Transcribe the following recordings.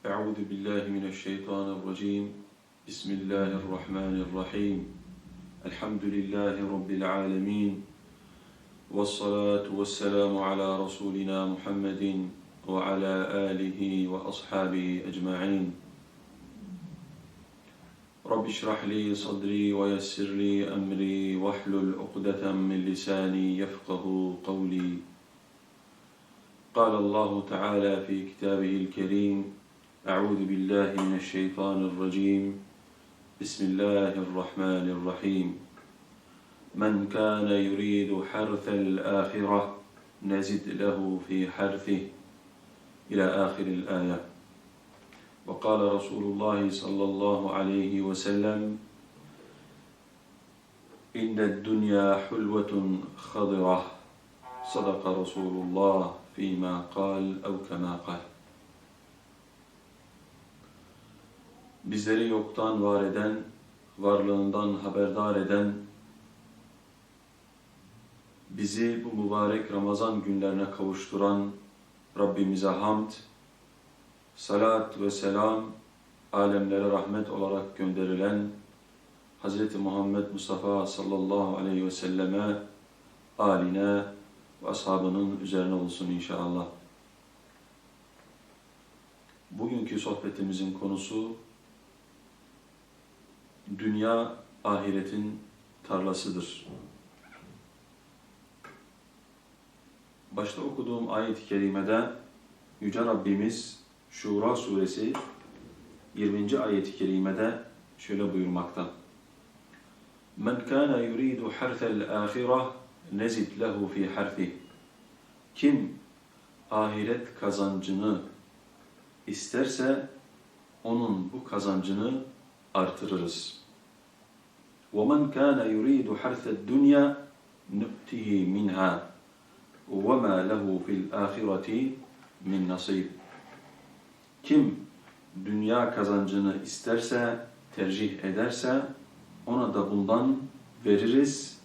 أعوذ بالله من الشيطان الرجيم. بسم الله الرحمن الرحيم. الحمد لله رب العالمين. والصلاة والسلام على رسولنا محمد وعلى آله وأصحابه أجمعين. رب اشرح لي صدري ويسر لي أمري واحلل عقدة من لساني يفقه قولي. قال الله تعالى في كتابه الكريم أعوذ بالله من الشيطان الرجيم. بسم الله الرحمن الرحيم. من كان يريد حرث الآخرة نزد له في حرثه إلى آخر الآية. وقال رسول الله صلى الله عليه وسلم إن الدنيا حلوة خضرة. صدق رسول الله فيما قال أو كما قال. Bizleri yoktan var eden, varlığından haberdar eden, bizi bu mübarek Ramazan günlerine kavuşturan Rabbimize hamd, salat ve selam, alemlere rahmet olarak gönderilen Hz. Muhammed Mustafa sallallahu aleyhi ve selleme, aline ve ashabının üzerine olsun inşallah. Bugünkü sohbetimizin konusu dünya ahiretin tarlasıdır. Başta okuduğum ayet-i kerimede Yüce Rabbimiz Şura suresi 20. ayet-i kerimede şöyle buyurmakta. Men kana yuridu harthel ahireh nezid lehu fi harfi. Kim ahiret kazancını isterse onun bu kazancını artırırız. وَمَنْ كَانَ يُرِيدُ حَرْثَ الدُّنْيَا نُؤْتِهِ مِنْهَا وَمَا لَهُ فِي الْآخِرَةِ مِنْ نَصِيبٍ Kim dünya kazancını isterse, tercih ederse ona da bundan veririz.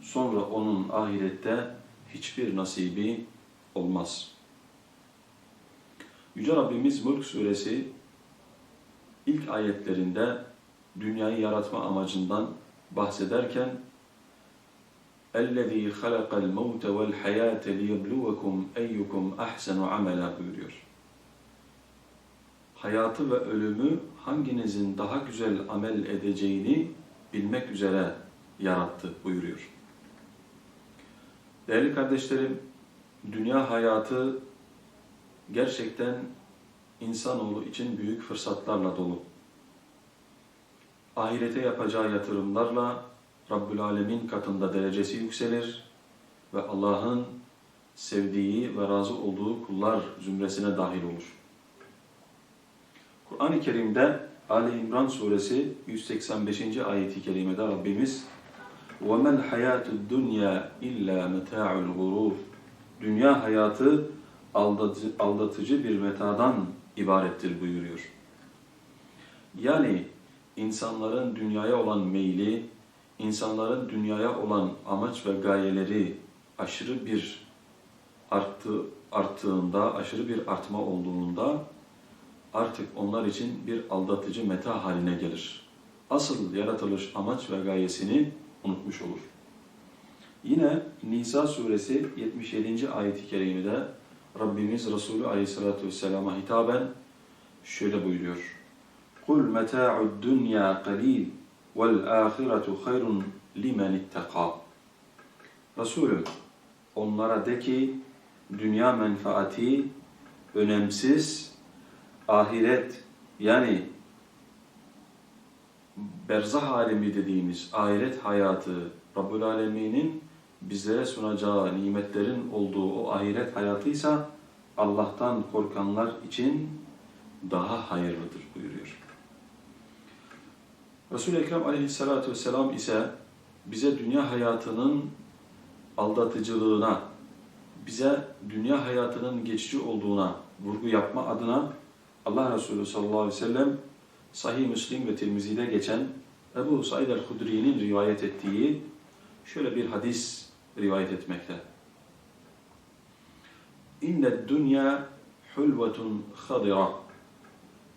Sonra onun ahirette hiçbir nasibi olmaz. Yüce Rabbimiz Mülk Suresi ilk ayetlerinde dünyayı yaratma amacından bahsederken اَلَّذ۪ي خَلَقَ الْمَوْتَ وَالْحَيَاةَ لِيَبْلُوَكُمْ اَيُّكُمْ اَحْسَنُ عَمَلًا buyuruyor. Hayatı ve ölümü hanginizin daha güzel amel edeceğini bilmek üzere yarattı buyuruyor. Değerli kardeşlerim, dünya hayatı gerçekten insanoğlu için büyük fırsatlarla dolu. Ahirete yapacağı yatırımlarla Rabbül Alemin katında derecesi yükselir ve Allah'ın sevdiği ve razı olduğu kullar zümresine dahil olur. Kur'an-ı Kerim'de Ali İmran suresi 185. ayeti kerimede Rabbimiz وَمَنْ حَيَاتُ الدُّنْيَا اِلَّا مَتَاعُ الْغُرُورِ Dünya hayatı aldatıcı, aldatıcı bir metadan ibarettir buyuruyor. Yani insanların dünyaya olan meyli, insanların dünyaya olan amaç ve gayeleri aşırı bir arttı, arttığında, aşırı bir artma olduğunda artık onlar için bir aldatıcı meta haline gelir. Asıl yaratılış amaç ve gayesini unutmuş olur. Yine Nisa suresi 77. ayet-i kerimede Rabbimiz Resulü Aleyhisselatü Vesselam'a hitaben şöyle buyuruyor. قُلْ مَتَاعُ الدُّنْيَا قَلِيلٌ وَالْآخِرَةُ خَيْرٌ لِمَنِ اتَّقَى Resulüm onlara de ki dünya menfaati önemsiz, ahiret yani berzah alemi dediğimiz ahiret hayatı Rabbül Alemin'in bizlere sunacağı nimetlerin olduğu o ahiret hayatıysa Allah'tan korkanlar için daha hayırlıdır buyuruyor. Resul-i Ekrem aleyhissalatu vesselam ise bize dünya hayatının aldatıcılığına, bize dünya hayatının geçici olduğuna vurgu yapma adına Allah Resulü sallallahu aleyhi ve sellem Sahih Müslim ve Tirmizi'de geçen Ebu Said el-Hudri'nin rivayet ettiği şöyle bir hadis rivayet etmekte. İnne dünya hulvetun khadira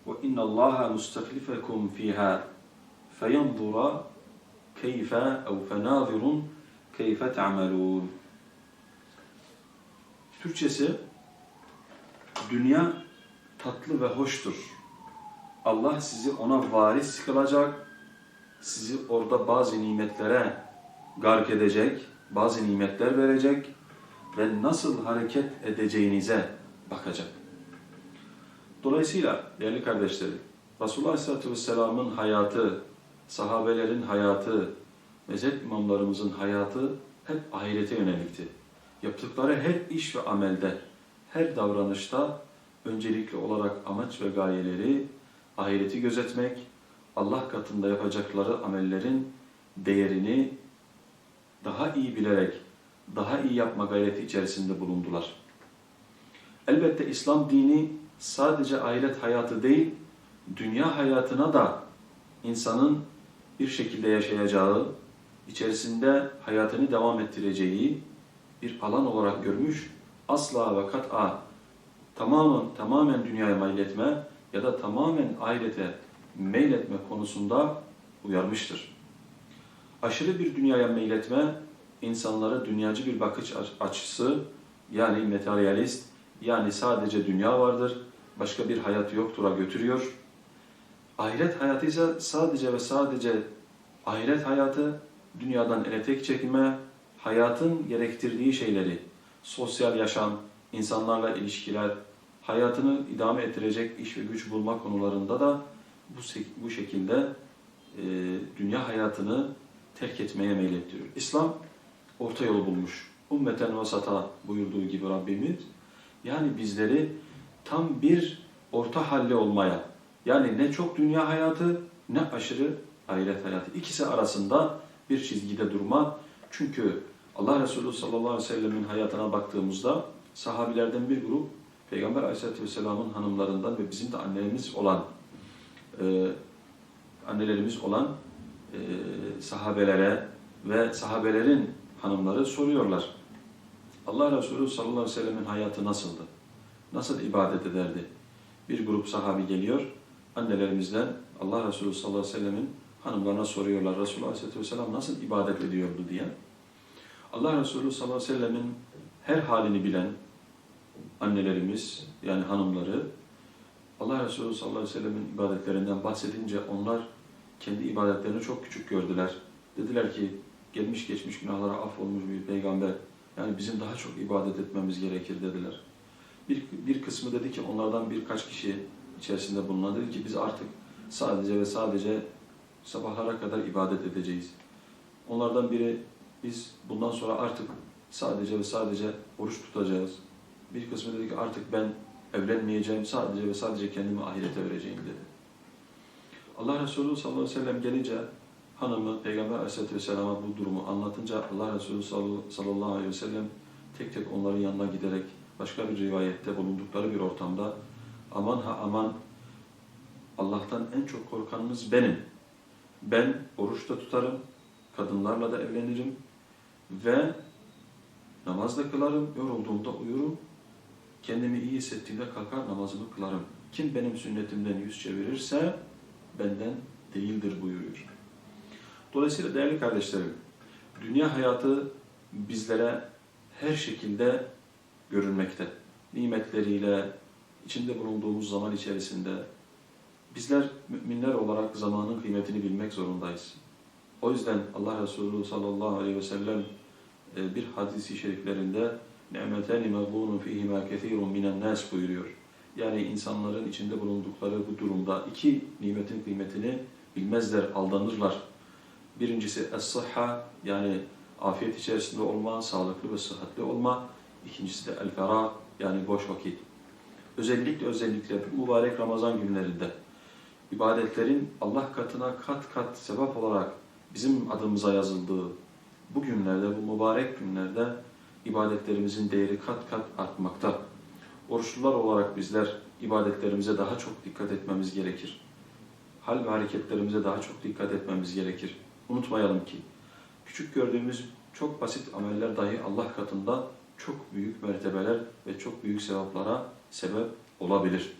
ve innallaha mustaklifakum fiha فَيَنْظُرَ كَيْفَ اَوْ فَنَاظِرٌ كَيْفَ تَعْمَلُونَ Türkçesi, dünya tatlı ve hoştur. Allah sizi ona varis kılacak, sizi orada bazı nimetlere gark edecek, bazı nimetler verecek ve nasıl hareket edeceğinize bakacak. Dolayısıyla değerli kardeşlerim, Resulullah Aleyhisselatü Vesselam'ın hayatı, sahabelerin hayatı, mezhep imamlarımızın hayatı hep ahirete yönelikti. Yaptıkları her iş ve amelde, her davranışta öncelikli olarak amaç ve gayeleri ahireti gözetmek, Allah katında yapacakları amellerin değerini daha iyi bilerek, daha iyi yapma gayreti içerisinde bulundular. Elbette İslam dini sadece ahiret hayatı değil, dünya hayatına da insanın bir şekilde yaşayacağı, içerisinde hayatını devam ettireceği bir alan olarak görmüş, asla ve kat'a tamamen, tamamen dünyaya meyletme ya da tamamen ahirete meyletme konusunda uyarmıştır. Aşırı bir dünyaya meyletme, insanlara dünyacı bir bakış açısı, yani materyalist, yani sadece dünya vardır, başka bir hayat yoktur'a götürüyor. Ahiret hayatı ise sadece ve sadece ahiret hayatı, dünyadan ele tek çekme, hayatın gerektirdiği şeyleri, sosyal yaşam, insanlarla ilişkiler, hayatını idame ettirecek iş ve güç bulma konularında da bu, bu şekilde e, dünya hayatını terk etmeye meylettiriyor. İslam orta yolu bulmuş. Ummeten vasata buyurduğu gibi Rabbimiz. Yani bizleri tam bir orta halli olmaya, yani ne çok dünya hayatı ne aşırı ahiret hayatı. İkisi arasında bir çizgide durma. Çünkü Allah Resulü sallallahu aleyhi ve sellemin hayatına baktığımızda sahabilerden bir grup Peygamber aleyhissalatü vesselamın hanımlarından ve bizim de annemiz olan e, annelerimiz olan e, sahabelere ve sahabelerin hanımları soruyorlar. Allah Resulü sallallahu aleyhi ve sellemin hayatı nasıldı? Nasıl ibadet ederdi? Bir grup sahabi geliyor, annelerimizden Allah Resulü sallallahu aleyhi ve sellemin hanımlarına soruyorlar. Resulullah aleyhissalatü vesselam nasıl ibadet ediyordu diye. Allah Resulü sallallahu aleyhi ve sellemin her halini bilen annelerimiz yani hanımları Allah Resulü sallallahu aleyhi ve sellemin ibadetlerinden bahsedince onlar kendi ibadetlerini çok küçük gördüler. Dediler ki gelmiş geçmiş günahlara affolmuş bir peygamber yani bizim daha çok ibadet etmemiz gerekir dediler. Bir, bir kısmı dedi ki onlardan birkaç kişi içerisinde bulunan dedi ki biz artık sadece ve sadece sabahlara kadar ibadet edeceğiz. Onlardan biri biz bundan sonra artık sadece ve sadece oruç tutacağız. Bir kısmı dedi ki artık ben evlenmeyeceğim, sadece ve sadece kendimi ahirete vereceğim dedi. Allah Resulü sallallahu aleyhi ve sellem gelince hanımı Peygamber aleyhissalatü vesselam'a bu durumu anlatınca Allah Resulü sallallahu aleyhi ve sellem tek tek onların yanına giderek başka bir rivayette bulundukları bir ortamda aman ha aman Allah'tan en çok korkanınız benim. Ben oruç da tutarım, kadınlarla da evlenirim ve namaz da kılarım, yorulduğumda uyurum, kendimi iyi hissettiğimde kalkar namazımı kılarım. Kim benim sünnetimden yüz çevirirse benden değildir buyuruyor. Dolayısıyla değerli kardeşlerim, dünya hayatı bizlere her şekilde görünmekte. Nimetleriyle, içinde bulunduğumuz zaman içerisinde bizler müminler olarak zamanın kıymetini bilmek zorundayız. O yüzden Allah Resulü sallallahu aleyhi ve sellem e, bir hadisi şeriflerinde ni'meteni mağbunun fihima kethirun minen nas buyuruyor. Yani insanların içinde bulundukları bu durumda iki nimetin kıymetini bilmezler, aldanırlar. Birincisi es-sıhha yani afiyet içerisinde olma, sağlıklı ve sıhhatli olma. İkincisi de el-ferah yani boş vakit. Özellikle özellikle mübarek Ramazan günlerinde ibadetlerin Allah katına kat kat sevap olarak bizim adımıza yazıldığı bu günlerde, bu mübarek günlerde ibadetlerimizin değeri kat kat artmakta. Oruçlular olarak bizler ibadetlerimize daha çok dikkat etmemiz gerekir. Hal ve hareketlerimize daha çok dikkat etmemiz gerekir. Unutmayalım ki küçük gördüğümüz çok basit ameller dahi Allah katında çok büyük mertebeler ve çok büyük sevaplara sebep olabilir.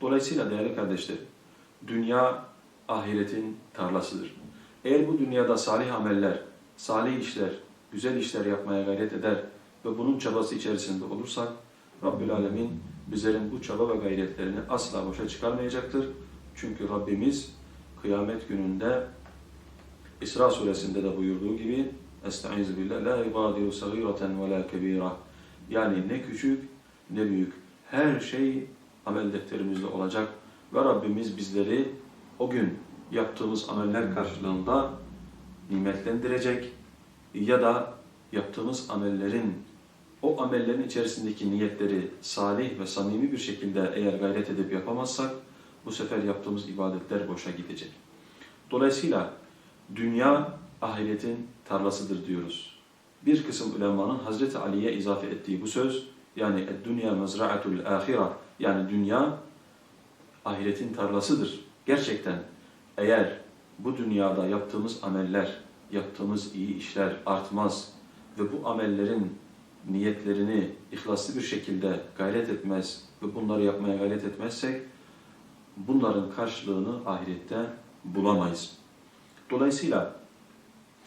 Dolayısıyla değerli kardeşlerim, dünya ahiretin tarlasıdır. Eğer bu dünyada salih ameller, salih işler, güzel işler yapmaya gayret eder ve bunun çabası içerisinde olursak, Rabbül Alemin bizlerin bu çaba ve gayretlerini asla boşa çıkarmayacaktır. Çünkü Rabbimiz kıyamet gününde İsra suresinde de buyurduğu gibi Estaizu billah la yugadiru sagireten ve la kebira yani ne küçük ne büyük her şey amel defterimizde olacak ve Rabbimiz bizleri o gün yaptığımız ameller karşılığında nimetlendirecek ya da yaptığımız amellerin o amellerin içerisindeki niyetleri salih ve samimi bir şekilde eğer gayret edip yapamazsak bu sefer yaptığımız ibadetler boşa gidecek. Dolayısıyla dünya ahiretin tarlasıdır diyoruz. Bir kısım ulemanın Hazreti Ali'ye izafe ettiği bu söz yani dünya mezra'atul ahira yani dünya ahiretin tarlasıdır. Gerçekten eğer bu dünyada yaptığımız ameller, yaptığımız iyi işler artmaz ve bu amellerin niyetlerini ihlaslı bir şekilde gayret etmez ve bunları yapmaya gayret etmezsek bunların karşılığını ahirette bulamayız. Dolayısıyla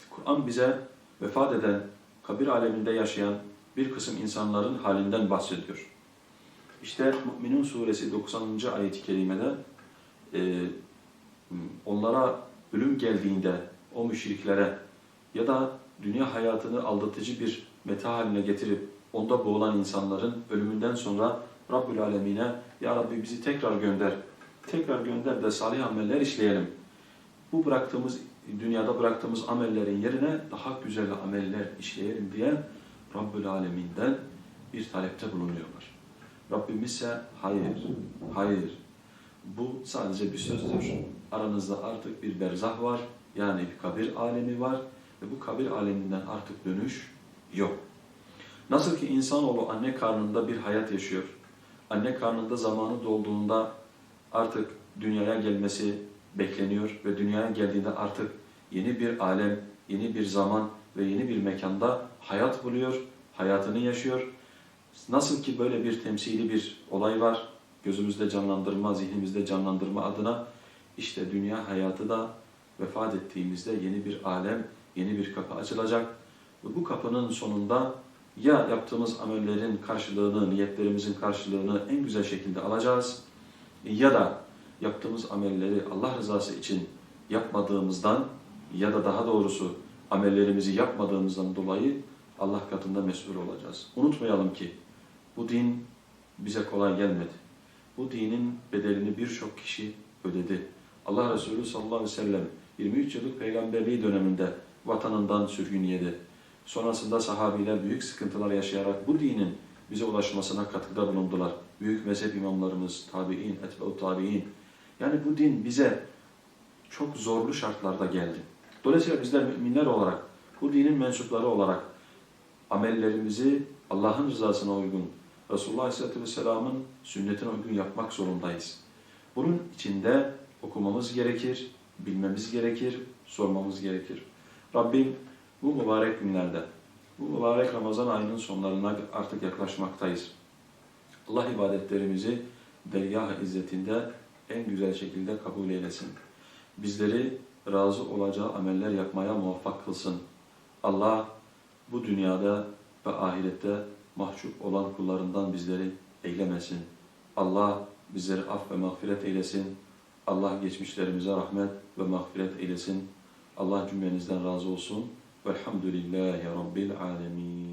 Kur'an bize vefat eden, kabir aleminde yaşayan bir kısım insanların halinden bahsediyor. İşte Mü'minun suresi 90. ayet-i kerimede e, onlara ölüm geldiğinde o müşriklere ya da dünya hayatını aldatıcı bir meta haline getirip onda boğulan insanların ölümünden sonra Rabbül Alemine Ya Rabbi bizi tekrar gönder, tekrar gönder de salih ameller işleyelim. Bu bıraktığımız, dünyada bıraktığımız amellerin yerine daha güzel ameller işleyelim diye Rabbül Alemin'den bir talepte bulunuyorlar. Rabbimiz ise hayır, hayır. Bu sadece bir sözdür. Aranızda artık bir berzah var, yani bir kabir alemi var ve bu kabir aleminden artık dönüş yok. Nasıl ki insanoğlu anne karnında bir hayat yaşıyor. Anne karnında zamanı dolduğunda artık dünyaya gelmesi bekleniyor ve dünyaya geldiğinde artık yeni bir alem, yeni bir zaman ve yeni bir mekanda hayat buluyor, hayatını yaşıyor. Nasıl ki böyle bir temsili bir olay var, gözümüzde canlandırma, zihnimizde canlandırma adına işte dünya hayatı da vefat ettiğimizde yeni bir alem, yeni bir kapı açılacak ve bu kapının sonunda ya yaptığımız amellerin karşılığını, niyetlerimizin karşılığını en güzel şekilde alacağız ya da yaptığımız amelleri Allah rızası için yapmadığımızdan ya da daha doğrusu amellerimizi yapmadığımızdan dolayı Allah katında mesul olacağız. Unutmayalım ki bu din bize kolay gelmedi. Bu dinin bedelini birçok kişi ödedi. Allah Resulü sallallahu aleyhi ve sellem 23 yıllık peygamberliği döneminde vatanından sürgün yedi. Sonrasında sahabiler büyük sıkıntılar yaşayarak bu dinin bize ulaşmasına katkıda bulundular. Büyük mezhep imamlarımız, tabi'in, etbe'u tabi'in. Yani bu din bize çok zorlu şartlarda geldi. Dolayısıyla bizler müminler olarak, bu dinin mensupları olarak amellerimizi Allah'ın rızasına uygun, Resulullah Aleyhisselatü Vesselam'ın sünnetine uygun yapmak zorundayız. Bunun içinde okumamız gerekir, bilmemiz gerekir, sormamız gerekir. Rabbim bu mübarek günlerde, bu mübarek Ramazan ayının sonlarına artık yaklaşmaktayız. Allah ibadetlerimizi dergah izzetinde en güzel şekilde kabul eylesin. Bizleri razı olacağı ameller yapmaya muvaffak kılsın. Allah bu dünyada ve ahirette mahcup olan kullarından bizleri eylemesin. Allah bizleri af ve mağfiret eylesin. Allah geçmişlerimize rahmet ve mağfiret eylesin. Allah cümlenizden razı olsun. Velhamdülillahi Rabbil alemin.